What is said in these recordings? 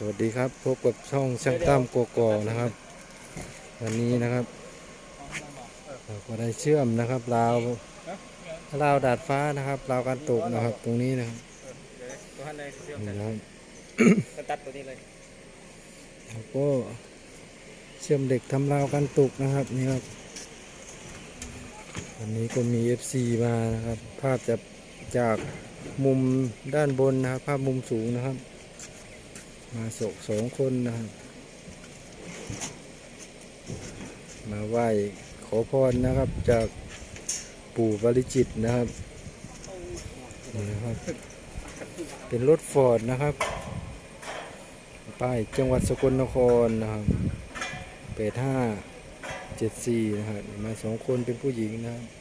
สวัสดีครับพบกับช่องช่างตั้มโกโกอนะครับ วันนี้นะครับเราก็ได้เชื่อมนะครับราวราวดาดฟ้านะครับราวการตกนะครับ ตรงนี้นะครับตัวหันเลยเชื่อมนี่กันนะครับก็ตัดตัวนี้เลยแล้วก็เชื่อมเด็กทำราวการตกนะครับนี่ครับวันนี้ก็มี FC มานะครับ ภาพจะจากมุมด้านบนนะครับ ภาพมุมสูงนะครับ มาสกสองคนนะครับ มาไหว้ขอพรนะครับ จากปู่บริจิตนะครับนี่นะครับ เป็นรถฟอร์ดนะครับ ป้ายจังหวัดสกลนครนะครับเปดห้าเจ็ดสี่นะครับมาสองคนเป็นผู้หญิงนะครับ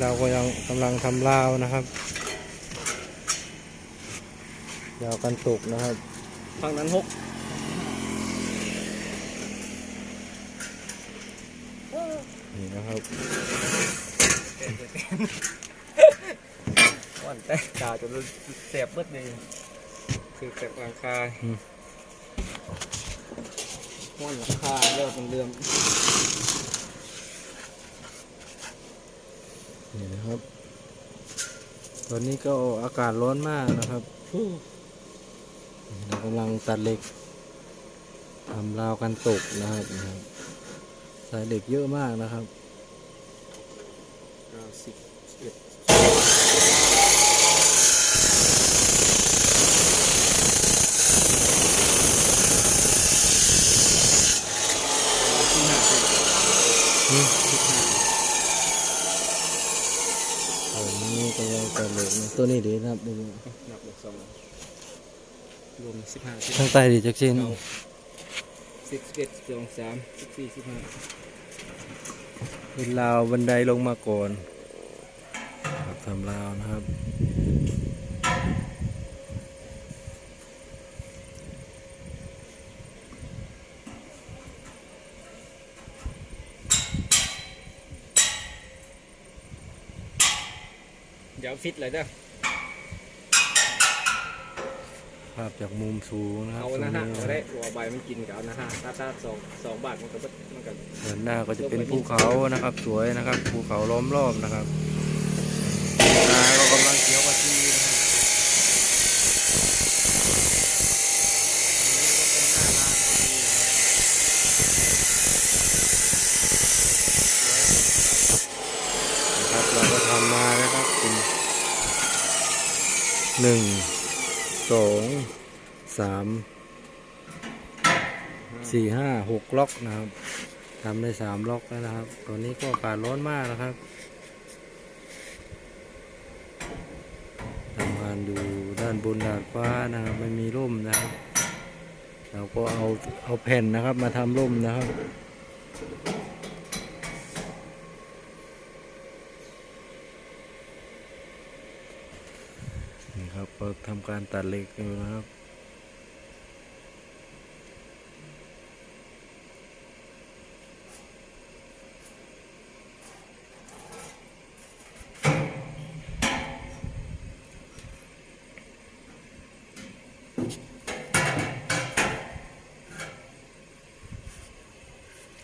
เราก็ยังกำลังทำราวนะครับยาวกันตกนะครับฝั่งนั้นหกนี่นะครับวันแต่ตาจนเสียบเบิดเลยคือเสียบหลังคาวันหลังคาเริ่มเป็นเรื่อง นี่นะครับ ตอนนี้ก็อากาศร้อนมากนะครับเรากำลังตัดเหล็กทำราวกันตกนะครับสายเหล็กเยอะมากนะครับเก้าสิบเอ็ดที่ห้าสิบ นี่ สิบห้า ตอนนี้กำลัง ตัดเหล็กนะตัวนี้ดีนะครับดูนับเลขสองรวมสิบห้าสิบทางใต้ดีจักชิ้นเก้าสิบสิบเอ็ดสิบสองสามสิบสี่สิบห้าเป็นราวบันไดลงมาก่อนครับทำราวนะครับ เดี๋ยวฟิตเลยเด้อ ภาพจากมุมสูงนะครับเอาตรงนะนี้ฮะนะเอาคได้รับหัวใบมันกินกับเอานะฮะถ้าถ้าสองสองบาทมันก็บ่มันก็ด้านหน้าก็จะเป็นภูเขานะครับ สวยนะครับ ภูเขาล้อมรอบนะครับนาก็กำลังเขียวกระทีนะครับนะครับเราก็ทำมานะครับเป็น หนึ่งสองสามสี่ห้าหกล็อกนะครับทำได้สามล็อกแล้วนะครับ ตอนนี้ก็อากาศร้อนมากนะครับทำงานอยู่ด้านบนดาดฟ้านะครับไม่มีร่มนะครับเราก็เอาเอาแผ่นนะครับมาทำร่มนะครับ นี่ครับก็ทำการตัดเหล็กอยู่นะครับ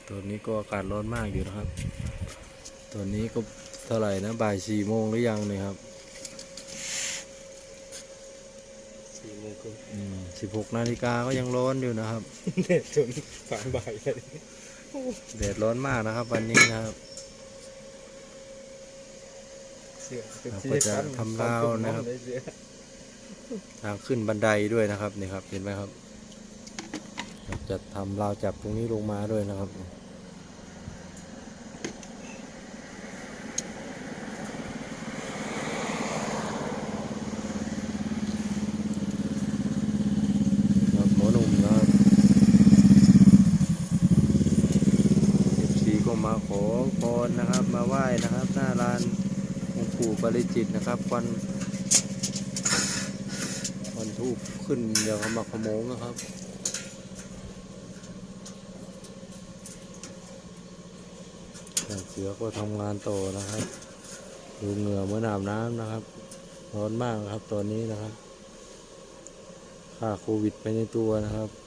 ตอนนี้ก็อากาศร้อนมากอยู่นะครับตอนนี้ก็เท่าไหร่นะบ่ายสี่โมงหรือยังเนี่ยครับ สี่โมงครึ่งสิบหกนาฬิกาก็ยังร้อนอยู่นะครับเด็ดจนฝังใบเลยแดดร้อนมากนะครับ วันนี้นะครับเสือเป็นเราที่ก็จะขั้นทำราวนะครับได้เสือทางขึ้นบันไดด้วยนะครับนี่ครับเห็นไหมครับเราจะทำราวจับตรงนี้ลงมาด้วยนะครับครับหมอหนุ่มนะครับเอฟซีก็มาขอพรนะครับ มาไหว้นะครับ หน้าลาน องค์ปู่ปาริจิตนะครับควันควันทุทูบขึ้นอย่างขมักขโมงนะครับเสือก็ทำงานต่อนะครับ ดูเหงื่อเหมือนอาบน้ำนะครับ ร้อนมากครับตอนนี้นะครับค่าโควิดไปในตัวนะครับ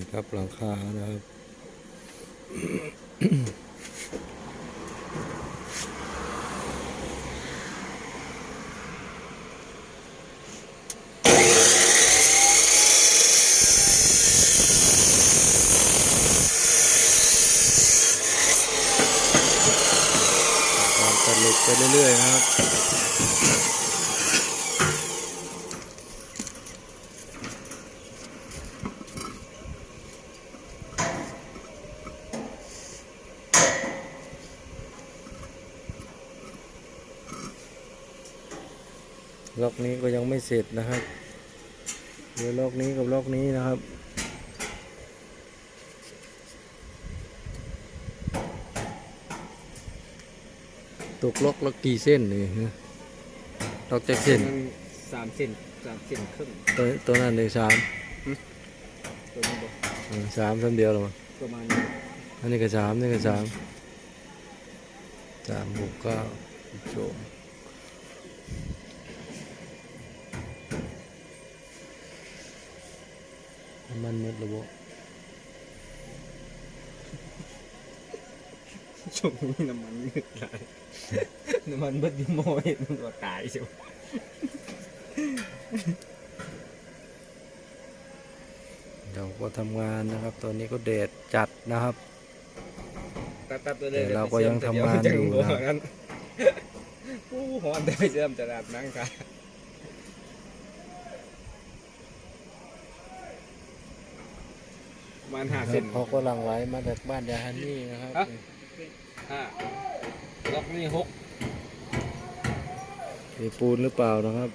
นี่ครับหลังคานะครับตัดเหล็กไปเรื่อยๆนะครับ ล็อกนี้ก็ยังไม่เสร็จนะครับเดี๋ยวล็อกนี้กับล็อกนี้นะครับตกล็อกละกี่เส้นนี่ฮะล็อกจากเส้นมันสามเซนสามเซนครึ่งตัวตัวนั้นเลยสามตัวนี้บอกอืมสามสามเดียวหรอมั้งประมาณนี้อันนี้ก็สามนี่ก็สามสามหกเก้าโจม มันหมดระบบช่วงนี้น้ำมันเงืดไหลายน้ำมันเบิดดิโมยมันก็ตายใช่ไหมเราก็ทำงานนะครับ ตอนนี้ก็แดดจัดนะครับตัดตัดไปเลยแต่เราก็ยังทำงานอยู่นะนะโอ้หอนได้ไปเริ่มจะดับนั่งกัน ประมาณห้าเซนเขาก็หลั่งไหลมาจากบ้านยาฮันนี่นะครับฮะห้าล็อกนี่หกมีปูนหรือเปล่านะครับ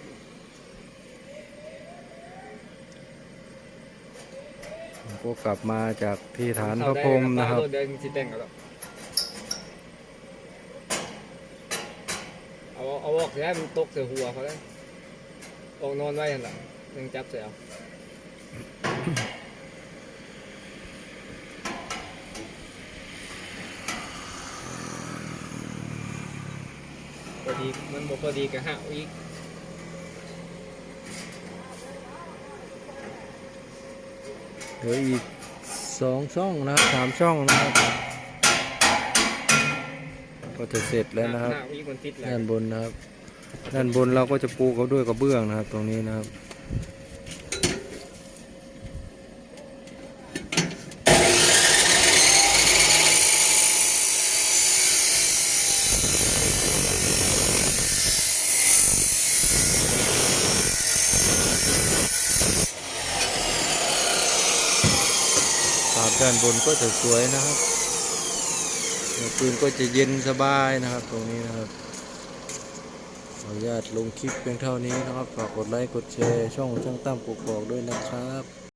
ผมก็กลับมาจากที่ฐานพระพรหมนะครับเดินสิแต่งกันแล้วเอาเอาออกเสียให้มันตกใส่หัวเขาแล้วออกนอนไว้หันหลังยังจับเสียเอา อดีมันบอกพอดีกับห้าอีกเหลืออีกสองช่องนะครับสามช่องนะครับ ก็จะเสร็จแล้วนะครับห้าอีกมันติดแล้วด้านบนนะครับ ด้านบนเราก็จะปูเขาด้วยกระเบื้องนะครับ ตรงนี้นะครับ ภาพด้านบนก็จะสวยนะครับคืนก็จะเย็นสบายนะครับ ตรงนี้นะครับขออนุญาตลงคลิปเพียงเท่านี้นะครับฝากกดไลค์กดแชร์ช่องช่างตั้มกกอกด้วยนะครับ